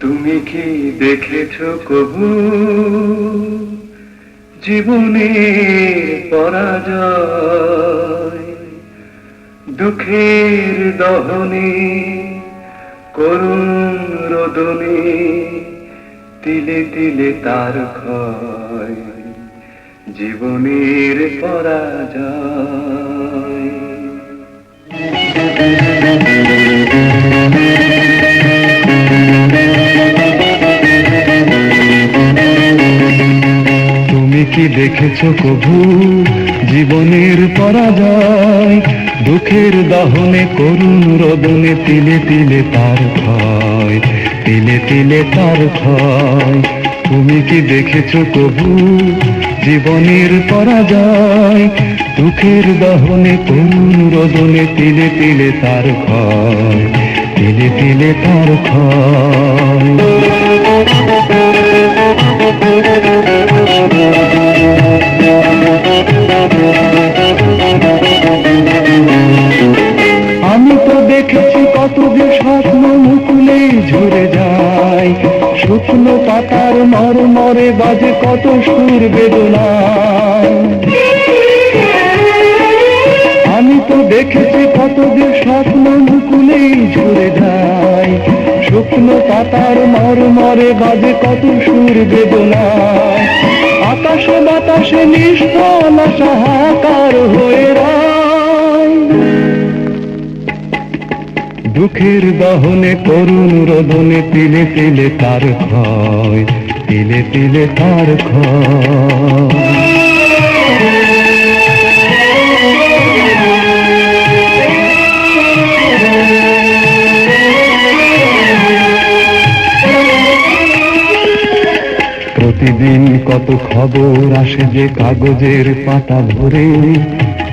তুমি কি দেখেছ কবু? জীবনের পরাজয়। দুঃখের দহনে, করুণ রোদনে, তিলে তিলে তার ক্ষয়। জীবনের পরাজয়। কি দেখেছ কভু জীবনের পরাজয়, দুঃখের দহনে করুণ রোদনে তিলে তিলে তার ক্ষয়, তিলে তিলে তার ক্ষয়। তুমি কি দেখেছ কভু জীবনের পরাজয়, দুঃখের দহনে করুণ রোদনে তিলে তিলে তার ক্ষয়, তিলে তিলে তার ক্ষয়। স্বপ্ন মুকুলে ঝরে যায়। শুকনো পাতার মর মরে বাজে কত সুর বেদনায়। আমি তো দেখেছি কত যে স্বপ্ন মুকুলে ঝরে যায়। শুকনো পাতার মর মরে বাজে কত সুর বেদনায়। আকাশে বাতাসে নিষ্ফল সাহাকার হয়ে রায় দুঃখের দহনে করুণ রোদনে তিলে তিলে তার ক্ষয়, তিলে তিলে তার ক্ষয়। প্রতিদিন কত খবর আসে যে কাগজের পাতা ভরে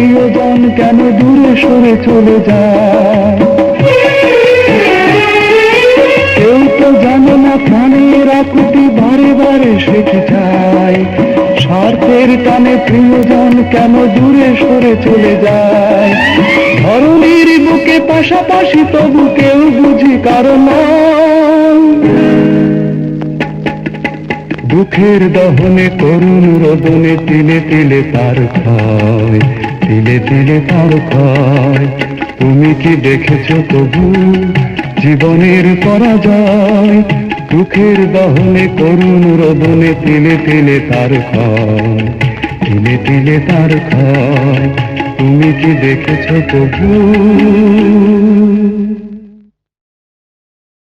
প্রিয়জন কেন দূরে সরে চলে যায়? কেউ তো জানে না প্রাণের আকুতি বারে বারে সে কি চায়। স্বার্থের কানে প্রিয়জন কেন দূরে সরে চলে যায়? ধরনীর বুকে পাশাপাশি তবু কেউ বুঝি কারণ দুঃখের দহনে করুণ রোদনে তিলে তিলে তার ক্ষয়। তিলে তিলে তার পায় তুমি কি দেখেছ তবু জীবনের পরাজয়? দুঃখের বাহনে করুণ রদনে তিলে তিলে তার ক্ষয় তিলে তিলে তার ক্ষয় তুমি কি দেখেছ তবু